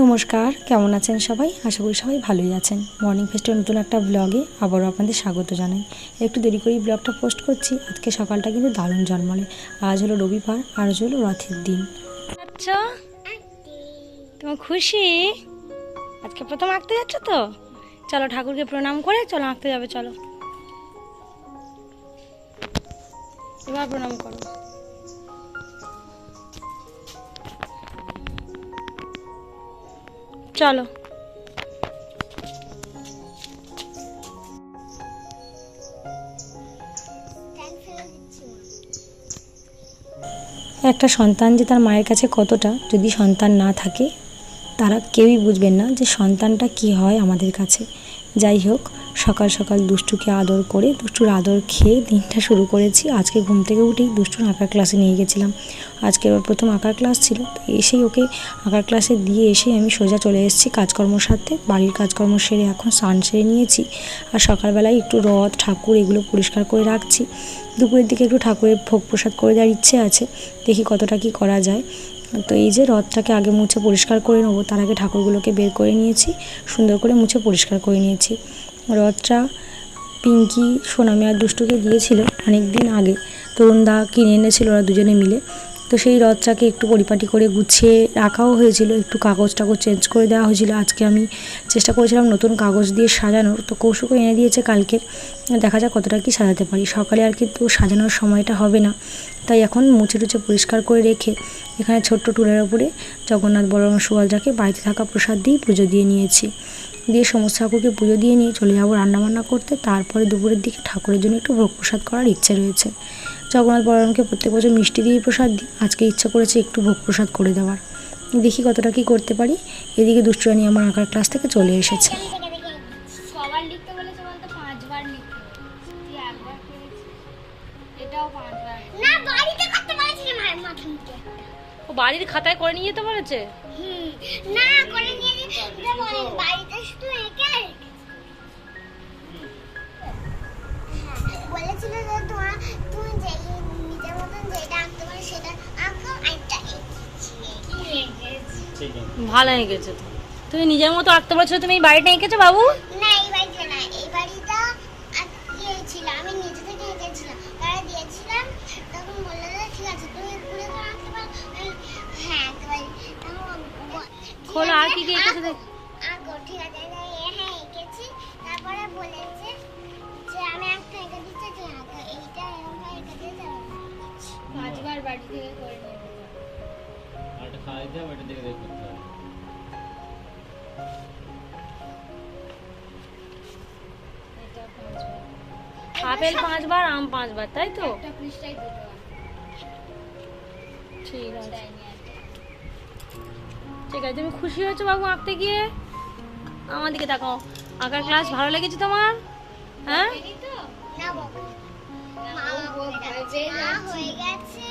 নমস্কার, কেমন আছেন সবাই? আশা করি সবাই ভালোই আছেন। মর্নিং ফেস্টের নতুন একটা ব্লগে আবারও আপনাদের স্বাগত জানাই। একটু দেরি করেই ব্লগটা পোস্ট করছি। আজকে সকালটা কিন্তু দারুণ জন্মলে আজ হলো রবিবার আর আজ হলো রথের দিন। আচ্ছা? তোমার খুশি? আজকে প্রথম আঁকতে যাচ্ছ তো? চলো ঠাকুরকে প্রণাম করে, চলো আঁকতে যাবে, চলো। এবার প্রণাম করো। চলো। একটা সন্তান যে তার মায়ের কাছে কতটা, যদি সন্তান না থাকে, তারা কেউই বুঝবেন না যে সন্তানটা কি হয় আমাদের কাছে। যাই হোক সকাল সকাল দুষ্টুকে আদর করে, দুষ্টুর আদর খেয়ে দিনটা শুরু করেছি। আজকে ঘুম থেকে উঠেই দুষ্টুর আঁকার ক্লাসে নিয়ে গেছিলাম। আজকের ওর প্রথম আঁকার ক্লাস ছিল, তো এসেই ওকে আঁকার ক্লাসে দিয়ে এসেই আমি সোজা চলে এসেছি কাজকর্ম সাথে বাড়ির কাজকর্ম সেরে এখন স্নান সেরে নিয়েছি। আর সকালবেলায় একটু রথ, ঠাকুর এগুলো পরিষ্কার করে রাখছি। দুপুরের দিকে একটু ঠাকুরের ভোগ প্রসাদ করে দেওয়ার ইচ্ছে আছে, দেখি কতটা কি করা যায়। তো এই যে রথটাকে আগে মুছে পরিষ্কার করে নেব, তার আগে ঠাকুরগুলোকে বের করে নিয়েছি, সুন্দর করে মুছে পরিষ্কার করে নিয়েছি। রথটা পিঙ্কি, সোনামি আর দুষ্টুকে দিয়েছিল অনেক দিন আগে তরুণদা কিনে এনেছিল ওরা দুজনে মিলে। তো সেই রথটাকে একটু পরিপাটি করে গুছিয়ে রাখাও হয়েছিল, একটু কাগজ টাগজ চেঞ্জ করে দেওয়া হয়েছিল। আজকে আমি চেষ্টা করেছিলাম নতুন কাগজ দিয়ে সাজানোর তো কৌশুকও এনে দিয়েছে কালকে। দেখা যাক কতটা কি সাজাতে পারি। সকালে আর কিন্তু সাজানোর সময়টা হবে না। তাই এখন মুছে টুচে পরিষ্কার করে রেখে এখানে ছোট্ট টুলের ওপরে জগন্নাথ বলরাম সুভদ্রাকে বাড়িতে থাকা প্রসাদ দিয়ে পুজো দিয়ে নিয়েছি। দিয়ে সমস্ত ঠাকুরকে পুজো দিয়ে নিয়ে চলে যাব রান্নাবান্না করতে। তারপরে দুপুরের দিকে ঠাকুরের জন্য একটু ভোগ প্রসাদ করার ইচ্ছে রয়েছে। জগন্নাথ বলরামকে প্রত্যেক বছর মিষ্টি দিয়ে প্রসাদ দিই। আজকে ইচ্ছা করেছে একটু ভোগ প্রসাদ করে দেওয়ার। দেখি কতটা কি করতে পারি। এদিকে দুষ্টুরানি আমার আঁকার ক্লাস থেকে চলে এসেছে। ও বাড়ির খাতায় করে নিয়ে যেতে বলেছে? হুম না করে নিয়ে যেতে বাড়িতে শুধু এঁকে বলেছিল যে তোমার তুমি যে নিজের মতন যেটা আঁকতে পারো সেটা আঁকো আরেকটা এঁকেছি কি এঁকেছি ভালো এঁকেছে তো। তুমি নিজের মতো আঁকতে পারছ তুমি এই বাড়িটা এঁকেছো বাবু? না এই বাড়িটা না এই বাড়িটা আমি নিজে থেকে এঁকেছিলাম। তারা দিয়েছিলাম তখন বলল যে ঠিক আছে তুমি ঘুরে ঘুরে আঁকতে পারো। হ্যাঁ আঁকতে পারি। খোলো, আর কি কি এঁকেছো বাড়ি থেকে করে নেবে আরেকটা খাওয়া দিতে হবে দেখে দেখে হবে আপেল পাঁচবার আম পাঁচবার তাই তো একটা পৃষ্ঠায় দুটো ঠিক আছে। ঠিক আছে তুমি খুশি হয়েছো বাবু আঁকতে গিয়ে আমার দিকে তাকাও আঁকার ক্লাস ভালো লেগেছে তোমার হ্যাঁ এই তো? না বাবা। মা হয়ে গেছে।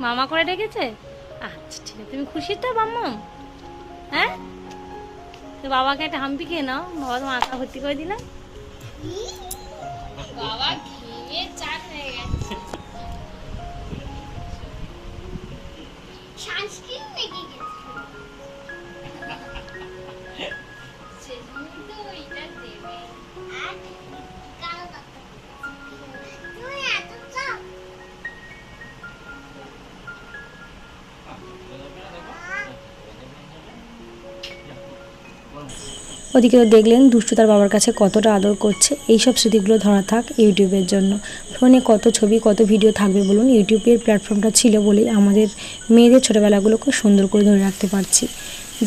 মামা করে ডেকেছে? আচ্ছা ঠিক আছে। তুমি খুশি তো মাম্মাম হ্যাঁ? তো বাবাকে একটা হাম্পি খেয়ে নাও। বাবা তোমার আঁকা ভর্তি করে দিলাম বাবা ওদিকে দেখলেন দুষ্টু তার বাবার কাছে কতটা আদর করছে। এই সব স্মৃতিগুলো ধরা থাক ইউটিউবের জন্য। ফোনে কত ছবি, কত ভিডিও থাকবে বলুন ইউটিউবের প্ল্যাটফর্মটা ছিল বলেই আমাদের মেয়েদের ছোটোবেলাগুলোকে সুন্দর করে ধরে রাখতে পারছি।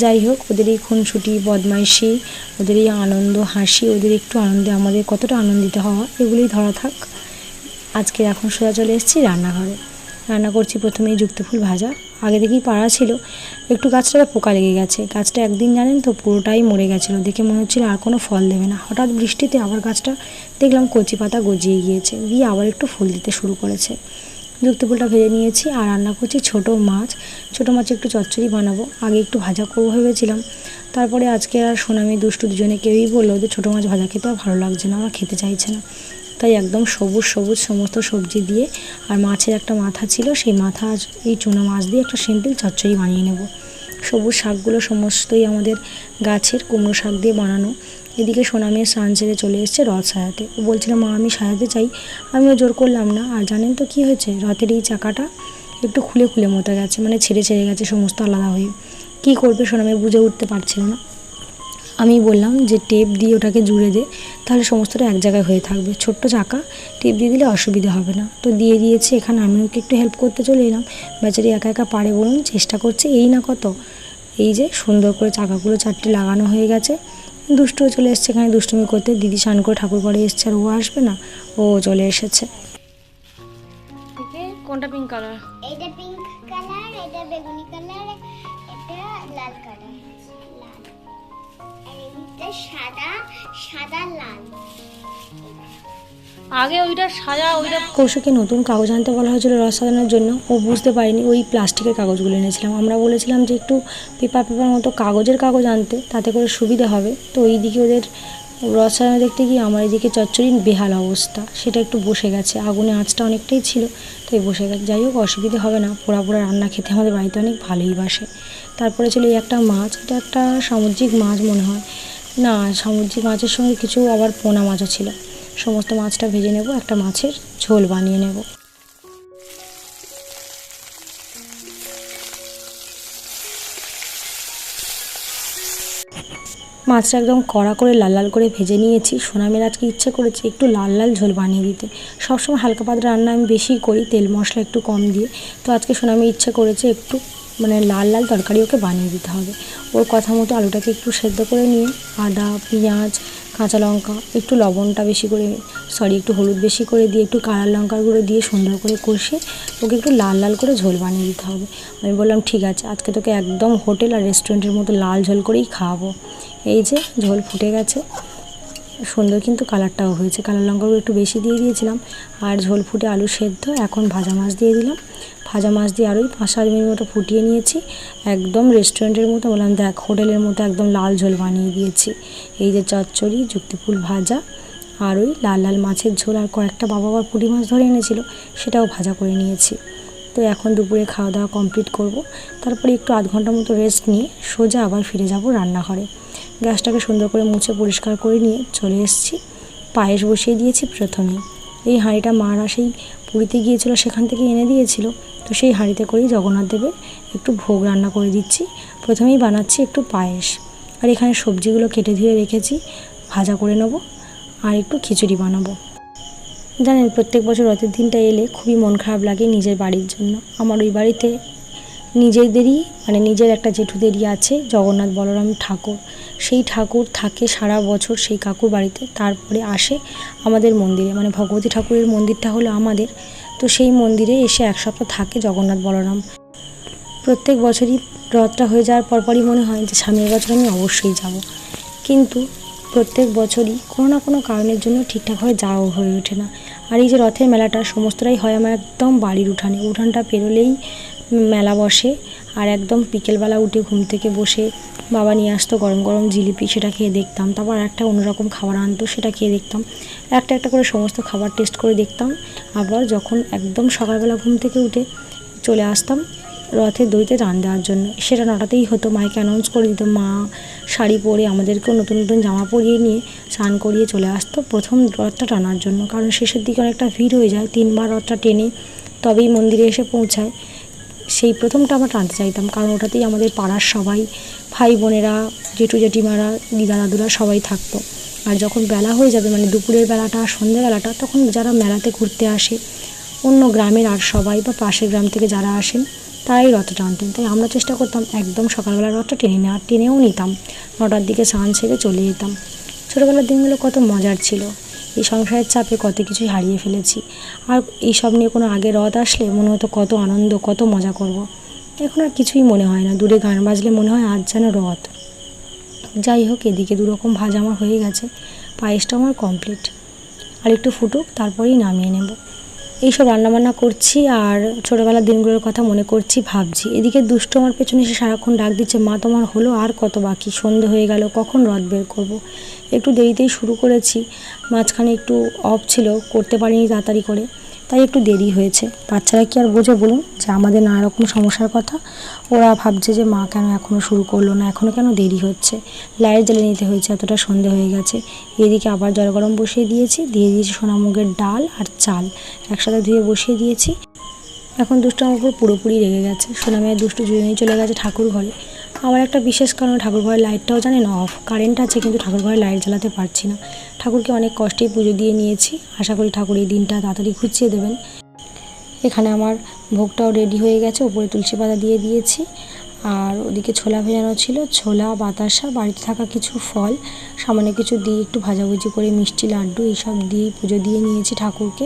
যাই হোক, ওদের এই খুনসুটি, বদমাইশি, ওদের এই আনন্দ, হাসি, ওদের একটু আনন্দে আমাদের কতটা আনন্দিত হওয়া, এগুলোই ধরা থাক। আজকে এখন সোজা চলে এসেছি রান্নাঘরে। রান্না করছি প্রথমেই যুক্ত ফুল ভাজা। আগে থেকেই পাড়া ছিল, একটু গাছটাতে পোকা লেগে গেছে। গাছটা একদিন জানেন তো পুরোটাই মরে গেছিল, দেখে মনে হচ্ছিল আর কোনো ফল দেবে না। হঠাৎ বৃষ্টিতে আবার গাছটা দেখলাম কচি পাতা গজিয়ে গিয়েছে দিয়ে আবার একটু ফুল দিতে শুরু করেছে। যুক্ত ফুলটা ভেজে নিয়েছি আর রান্না করছি ছোট মাছ। ছোট মাছ একটু চচ্চড়ি বানাবো, আগে একটু ভাজা করব ভেবেছিলাম। তারপরে আজকে আর সোনামি দুষ্টু দুজনে কেউই বলল যে ছোটো মাছ ভাজা খেতে আর ভালো লাগছে না আমার খেতে চাইছে না। তাই একদম সবুজ সবুজ সমস্ত সবজি দিয়ে আর মাছের একটা মাথা ছিল, সেই মাথা এই চুনো মাছ দিয়ে একটা সিম্পল চচ্চড়ি বানিয়ে নেব। সবুজ শাকগুলো সমস্তই আমাদের গাছের কুমড়ো শাক দিয়ে বানানো। এদিকে সোনামের স্নান ছেড়ে চলে এসেছে রথ সাজাতে। ও বলছিল, মা, আমি সাজাতে চাই। আমিও জোর করলাম না। আর জানেন তো কী হয়েছে? রথের এই চাকাটা একটু খুলে খুলে মতো গেছে মানে ছেড়ে ছেড়ে গেছে সমস্ত আলাদা হয়ে। কী করবে সোনামে বুঝে উঠতে পারছিল না। আমি বললাম যে টেপ দিয়ে ওটাকে জুড়ে দে তাহলে সমস্তটা এক জায়গায় হয়ে থাকবে। ছোট্ট চাকা টেপ দিয়ে দিলে অসুবিধা হবে না। তো দিয়ে দিয়েছি এখানে আমি ওকে একটু হেল্প করতে চলে এলাম। বেচারি একা একা পারে বলুন চেষ্টা করছে এই না কত? এই যে সুন্দর করে চাকাগুলো চারটে লাগানো হয়ে গেছে। দুষ্টুও চলে এসছে এখানে দুষ্টুমি করতে। দিদি স্নান করে ঠাকুর ঘরে এসছে আর ও আসবে না ও চলে এসেছে। কোনটা পিঙ্ক কালার এটা পিঙ্ক কালার এটা বেগুনি কালার এটা লাল কালার এটা সাদা সাদা লাল। আগে ওইটা সাজা ওইটা কৌশিককে নতুন কাগজ আনতে বলা হয়েছিল রস সাজানোর জন্য। ও বুঝতে পারিনি ওই প্লাস্টিকের কাগজগুলো এনেছিলাম। আমরা বলেছিলাম যে একটু পেপার পেপার মতো কাগজের কাগজ আনতে তাতে করে সুবিধা হবে। তো ওই দিকে ওদের রস সাজানো দেখতে গিয়ে আমার এদিকে চচ্চড়ির বেহাল অবস্থা। সেটা একটু বসে গেছে। আগুনে আঁচটা অনেকটাই ছিল, তাই বসে গেছে। যাই হোক, অসুবিধে হবে না। পোড়া পোড়া রান্না খেতে আমাদের বাড়িতে অনেক ভালোই বাসে। তারপরে ছিল এই একটা মাছ। এটা একটা সামুদ্রিক মাছ মনে হয়। না, সামুদ্রিক মাছের সঙ্গে কিছু আবার পোনা মাছও ছিল। সমস্ত মাছটা ভেজে নেব, একটা মাছের ঝোল বানিয়ে নেব। মাছটা একদম কড়া করে লাল লাল করে ভেজে নিয়েছি। সোনামের আজকে ইচ্ছে করেছে একটু লাল লাল ঝোল বানিয়ে দিতে। সবসময় হালকা পাতলা রান্না আমি বেশি করি, তেল মশলা একটু কম দিয়ে। তো আজকে সোনামি ইচ্ছে করেছে একটু মানে লাল লাল তরকারি ওকে বানিয়ে দিতে হবে। ওর কথা মতো আলুটাকে একটু সেদ্ধ করে নিয়ে আদা, পেঁয়াজ কাঁচা লঙ্কা, একটু লবণটা বেশি করে সরি একটু হলুদ বেশি করে দিয়ে, একটু কালার লঙ্কার গুঁড়ো দিয়ে সুন্দর করে কষে, ওকে একটু লাল লাল করে ঝোল বানিয়ে দিতে হবে। আমি বললাম, ঠিক আছে, আজকে তোকে একদম হোটেল আর রেস্টুরেন্টের মতো লাল ঝোল করেই খাওয়াবো। এই যে, ঝোল ফুটে গেছে। সুন্দর কিন্তু কালারটাও হয়েছে। কালার লঙ্কাগুলো একটু বেশি দিয়ে দিয়েছিলাম। আর ঝোল ফুটে আলু সেদ্ধ, এখন ভাজা মাছ দিয়ে দিলাম। ভাজা মাছ দিয়ে আরোই পাঁচ সাত মিনিট মতো ফুটিয়ে নিয়েছি। একদম রেস্টুরেন্টের মতো বললাম, দেখ, হোটেলের মতো একদম লাল ঝোল বানিয়ে দিয়েছি। এই যে চচ্চড়ি যুক্তিফুল ভাজা আর ওই লাল লাল মাছের ঝোল, আর কয়েকটা বাবা আবার পুঁটি মাছ ধরে এনেছিল, সেটাও ভাজা করে নিয়েছি। তো এখন দুপুরে খাওয়া দাওয়া কমপ্লিট করব। তারপরে একটু আধ ঘণ্টা মতো রেস্ট নিয়ে সোজা আবার ফিরে যাব রান্নাঘরে। গ্যাসটাকে সুন্দর করে মুছে পরিষ্কার করে নিয়ে চলে এসেছি। পায়েস বসিয়ে দিয়েছি প্রথমেই এই হাঁড়িটা মারা সেই পুরীতে গিয়েছিল, সেখান থেকে এনে দিয়েছিল। তো সেই হাঁড়িতে করেই জগন্নাথ দেবের একটু ভোগ রান্না করে দিচ্ছি। প্রথমেই বানাচ্ছি একটু পায়েস। আর এখানে সবজিগুলো কেটে ধুয়ে রেখেছি। ভাজা করে নেব। আর একটু খিচুড়ি বানাবো। জানেন, প্রত্যেক বছর রথের দিনটা এলে খুবই মন খারাপ লাগে নিজের বাড়ির জন্য। আমার ওই বাড়িতে নিজেদেরই মানে নিজের একটা জেঠুদেরই আছে, জগন্নাথ বলরাম ঠাকুর। সেই ঠাকুর থাকে সারা বছর সেই কাকুর বাড়িতে, তারপরে আসে আমাদের মন্দিরে। মানে ভগবতী ঠাকুরের মন্দিরটা হলো আমাদের, তো সেই মন্দিরে এসে এক সপ্তাহ থাকে জগন্নাথ বলরাম। প্রত্যেক বছরই রথটা হয়ে যাওয়ার পরপরই মনে হয় যে সামনের বছর আমি অবশ্যই যাব। কিন্তু প্রত্যেক বছরই কোনো না কোনো কারণের জন্য ঠিকঠাকভাবে যাওয়া হয়ে ওঠে না। আর এই যে রথের মেলাটা, সমস্তটাই হয় আমার একদম বাড়ির উঠানে। উঠানটা পেরোলেই মেলা বসে আর একদম বিকেলবেলা উঠে ঘুম থেকে বসে বাবা নিয়ে আসতো গরম গরম জিলিপি, সেটা খেয়ে দেখতাম। তারপর একটা অন্যরকম খাবার আনতো, সেটা খেয়ে দেখতাম। একটা একটা করে সমস্ত খাবার টেস্ট করে দেখতাম। আবার যখন একদম সকালবেলা ঘুম থেকে উঠে চলে আসতাম রথের দড়িতে টান দেওয়ার জন্য। সেটা নটাতেই হতো। মাইকে অ্যানাউন্স করে দিত, মা, শাড়ি পরে আমাদেরকেও নতুন নতুন জামা পরিয়ে নিয়ে স্নান করিয়ে চলে আসতো প্রথম রথটা টানার জন্য। কারণ শেষের দিকে অনেকটা ভিড় হয়ে যায়। তিনবার রথটা টেনে তবেই মন্দিরে এসে পৌঁছায়। সেই প্রথমটা আমরা টানতে চাইতাম। কারণ ওটাতেই আমাদের পাড়ার সবাই, ভাই বোনেরা, জেঠু জেঠিমারা, দিদা দাদুরা সবাই থাকতো। আর যখন বেলা হয়ে যাবে মানে দুপুরের বেলাটা, সন্ধ্যেবেলাটা, তখন যারা মেলাতে ঘুরতে আসে অন্য গ্রামের আর সবাই বা পাশের গ্রাম থেকে যারা আসেন, তারাই রথটা টানতেন। তাই আমরা চেষ্টা করতাম একদম সকালবেলা রথটা টেনে নেওয়ার টেনেও নিতাম। নটার দিকে স্নান সেরে চলে যেতাম। ছোটোবেলার দিনগুলো কত মজার ছিল। এই সংসারের চাপে কত কিছুই হারিয়ে ফেলেছি। আর এইসব নিয়ে কোনো আগে রথ আসলে মনে হতো কত আনন্দ, কত মজা করব। এখন আর কিছুই মনে হয় না। দূরে গান বাজলে মনে হয় আজ যেন রথ। যাই হোক, এদিকে দুরকম ভাজা আমার হয়ে গেছে। পায়েসটা আমার কমপ্লিট আর একটু ফুটুক, তারপরেই নামিয়ে নেব। এইসব রান্নাবান্না করছি আর ছোটোবেলার দিনগুলোর কথা মনে করছি, ভাবছি। এদিকে দুষ্ট আমার পেছনে এসে সারাক্ষণ ডাক দিচ্ছে, মা, তোমার হলো আর কত বাকি? সন্ধে হয়ে গেল, কখন রথ বের করব? একটু দেরিতেই শুরু করেছি। মাঝখানে একটু অফ ছিল, করতে পারিনি তাড়াতাড়ি করে। তাই একটু দেরি হয়েছে। বাচ্চারা কি আর বোঝে বলুন? যে আমাদের নানা রকম সমস্যার কথা। ওরা ভাবছে যে মা কেন এখনও শুরু করল না এখনও কেন দেরি হচ্ছে? লাইট জ্বালিয়ে নিতে হয়েছে, এতটা সন্ধে হয়ে গেছে। এদিকে আবার জল গরম বসিয়ে দিয়েছি, দিয়ে দিয়েছি সোনামুগের ডাল আর চাল। একসাথে ধুয়ে বসিয়ে দিয়েছি। এখন দুষ্টু আমার পুরোপুরি রেগে গেছে। সোনামের দুষ্টু জুড়েই চলে গেছে ঠাকুর ঘরে। আবার একটা বিশেষ কারণে ঠাকুর ঘরের লাইটটাও জানে না অফ কারেন্ট আছে কিন্তু ঠাকুর ঘরে লাইট জ্বালাতে পারছি না। ঠাকুরকে অনেক কষ্টেই পুজো দিয়ে নিয়েছি, আশা করি ঠাকুর এই দিনটা তাড়াতাড়ি ঘুচিয়ে দেবেন। এখানে আমার ভোগটাও রেডি হয়ে গেছে, উপরে তুলসী পাতা দিয়ে দিয়েছি। আর ওদিকে ছোলা ভেজানো ছিল, ছোলা, বাতাসা, বাড়িতে থাকা কিছু ফল, সামান্য কিছু দিয়ে একটু ভাজাভুজি করে মিষ্টি, লাড্ডু, এইসব দিয়ে পুজো দিয়ে নিয়েছি ঠাকুরকে।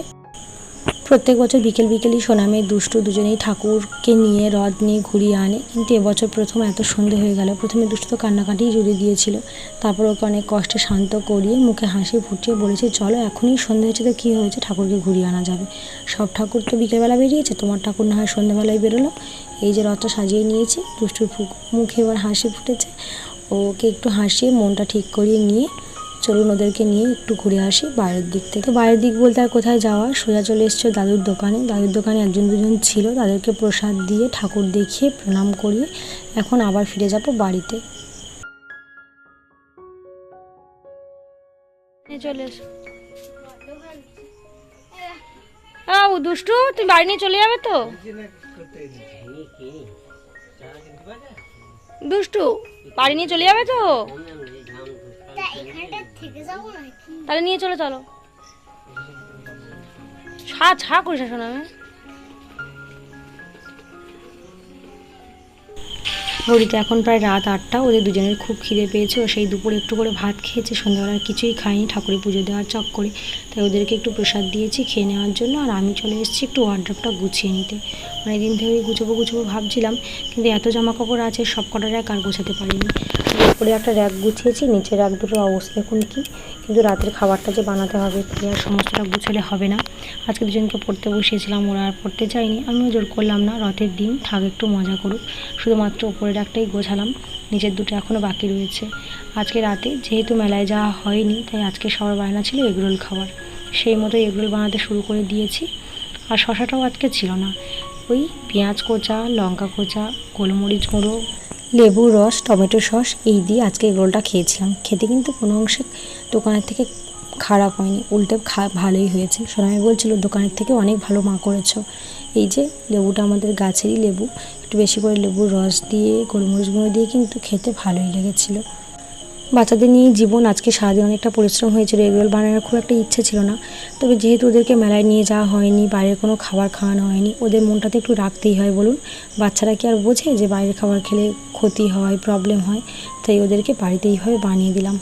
প্রত্যেক বছর বিকেল বিকেলই সোনামে দুষ্টু দুজনেই ঠাকুরকে নিয়ে রথ নিয়ে ঘুরিয়ে আনে। কিন্তু এবছর প্রথম এত সন্ধে হয়ে গেল। প্রথমে দুষ্টু তো কান্নাকাটিই জুড়ে দিয়েছিল। তারপর ওকে অনেক কষ্টে শান্ত করিয়ে মুখে হাসি ফুটিয়ে বলেছে, চলো, এখনই সন্ধে হয়েছে তো কী হয়েছে? ঠাকুরকে ঘুরিয়ে আনা যাবে। সব ঠাকুর তো বিকেলবেলা বেরিয়েছে, তোমার ঠাকুর না হয় সন্ধ্যেবেলায় বেরোলো। এই যে রথটা সাজিয়ে নিয়েছি, দুষ্টুর মুখে এবার হাসি ফুটেছে। ওকে একটু হাসিয়ে মনটা ঠিক করিয়ে নিয়ে চলুন ওদেরকে নিয়ে একটু ঘুরে আসি বাইরের দিক থেকে। বাইরের দিক বলতে আর কোথায় যাওয়া? সোজা চলে এসছে দাদুর দোকানে। দাদুর দোকানে একজন দুজন ছিল। তাদেরকে প্রসাদ দিয়ে ঠাকুর দেখিয়ে প্রণাম করিয়ে এখন আবার ফিরে যাব বাড়িতে। চলে দুষ্টু, তুমি বাড়ি নিয়ে চলে যাবে তো? দুষ্টু, বাড়ি নিয়ে চলে যাবে তা? তাহলে নিয়ে চলে চলো। ছা ছা করিস না শোনা ঘড়িতে এখন প্রায় রাত আটটা ওদের দুজনের খুব খিদে পেয়েছে ও সেই দুপুরে একটু করে ভাত খেয়েছে সন্ধ্যাবেলা কিছুই খায়নি ঠাকুরের পুজো দেওয়ার চক করে। তাই ওদেরকে একটু প্রসাদ দিয়েছি খেয়ে নেওয়ার জন্য আর আমি চলে এসেছি একটু ওয়ার্ড্রপটা গুছিয়ে নিতে। অনেক দিন থেকেই গুছবো গুছোবো ভাবছিলাম কিন্তু এত জামা কাপড় আছে সব কটা র্যাক আর গোছাতে পারিনি। উপরে একটা র্যাক গুছিয়েছি, নিচে র্যাক দুটোর অবস্থা দেখুন কি? কিন্তু রাতের খাবারটা যে বানাতে হবে আর সমস্তটা গুছালে হবে না। আজকে দুজনকে পড়তে বসিয়েছিলাম, ওরা আর পড়তে চাইনি আমিও জোর করলাম না, রথের দিন, থাক একটু মজা করুক। শুধুমাত্র উপরের একটাই গোছালাম, নিচের দুটো এখনও বাকি রয়েছে। আজকে রাতে যেহেতু মেলায় যাওয়া হয়নি, তাই আজকে সবার বায়না ছিল এগরোল খাবার সেই মতো এগরোল বানাতে শুরু করে দিয়েছি। আর শশাটাও আজকে ছিল না। ওই পেঁয়াজ কোচা, লঙ্কা কোচা, গোলমরিচ গুঁড়ো লেবুর রস, টমেটো সস এই দিয়ে আজকে এগরোলটা খেয়েছিলাম। খেতে কিন্তু কোনো অংশে দোকানের থেকে খারাপ হয়নি, উল্টে খা, ভালোই হয়েছে। সোনামি বলছিল, দোকানের থেকে অনেক ভালো মা করেছ। এই যে লেবুটা আমাদের গাছেরই লেবু, একটু বেশি করে লেবুর রস দিয়ে গোলমরিচ গুঁড়ো দিয়ে কিন্তু খেতে ভালোই লেগেছিলো। বাচ্চাদের নিয়েই জীবন, আজকে সারাদিন অনেকটা পরিশ্রম হয়েছিল এগরোল বানানোর খুব একটা ইচ্ছে ছিল না। তবে যেহেতু ওদেরকে মেলায় নিয়ে যাওয়া হয়নি, বাইরের কোনো খাবার খাওয়ানো হয়নি, ওদের মনটাতে একটু রাখতেই হয় বলুন। বাচ্চারা কি আর বোঝে যে বাইরের খাবার খেলে ক্ষতি হয় প্রবলেম হয়? তাই ওদেরকে বাড়িতে এইভাবে বানিয়ে দিলাম।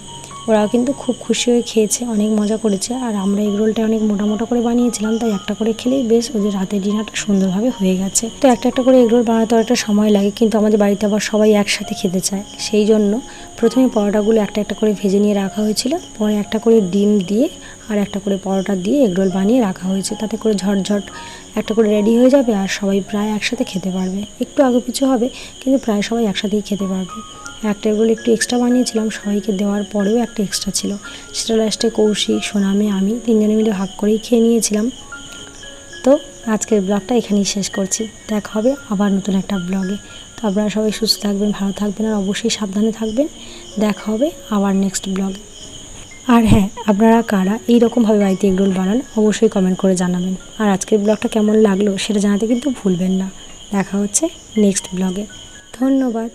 ওরাও কিন্তু খুব খুশি হয়ে খেয়েছে, অনেক মজা করেছে। আর আমরা এগরোলটা অনেক মোটা মোটা করে বানিয়েছিলাম, তাই একটা করে খেলেই বেশ ওদের রাতের ডিনারটা সুন্দরভাবে হয়ে গেছে। তো একটা একটা করে এগ রোল বানাতে একটা সময় লাগে, কিন্তু আমাদের বাড়িতে আবার সবাই একসাথে খেতে চায়। সেই জন্য প্রথমে পরোটাগুলো একটা একটা করে ভেজে নিয়ে রাখা হয়েছিল, পরে একটা করে ডিম দিয়ে আর একটা করে পরোটা দিয়ে এগরোল বানিয়ে রাখা হয়েছে। তাতে করে ঝটঝট একটা করে রেডি হয়ে যাবে আর সবাই প্রায় একসাথে খেতে পারবে। একটু আগে পিছু হবে, কিন্তু প্রায় সবাই একসাথেই খেতে পারবে। একটা এগুলো একটু এক্সট্রা বানিয়েছিলাম, সবাইকে দেওয়ার পরেও একটা এক্সট্রা ছিল। সেটা লাস্টে কৌশিক সোনামে, আমি তিনজনে মিলে ভাগ করেই খেয়ে নিয়েছিলাম। তো আজকের ব্লগটা এখানেই শেষ করছি। দেখা হবে আবার নতুন একটা ব্লগে তো আপনারা সবাই সুস্থ থাকবেন, ভালো থাকবেন আর অবশ্যই সাবধানে থাকবেন। দেখা হবে আবার নেক্সট ব্লগে আর হ্যাঁ আপনারা কারা এই রকমভাবে বাড়িতে এগরোল বানান, অবশ্যই কমেন্ট করে জানাবেন। আর আজকের ব্লগটা কেমন লাগল সেটা জানাতে কিন্তু ভুলবেন না। দেখা হচ্ছে নেক্সট ব্লগে ধন্যবাদ।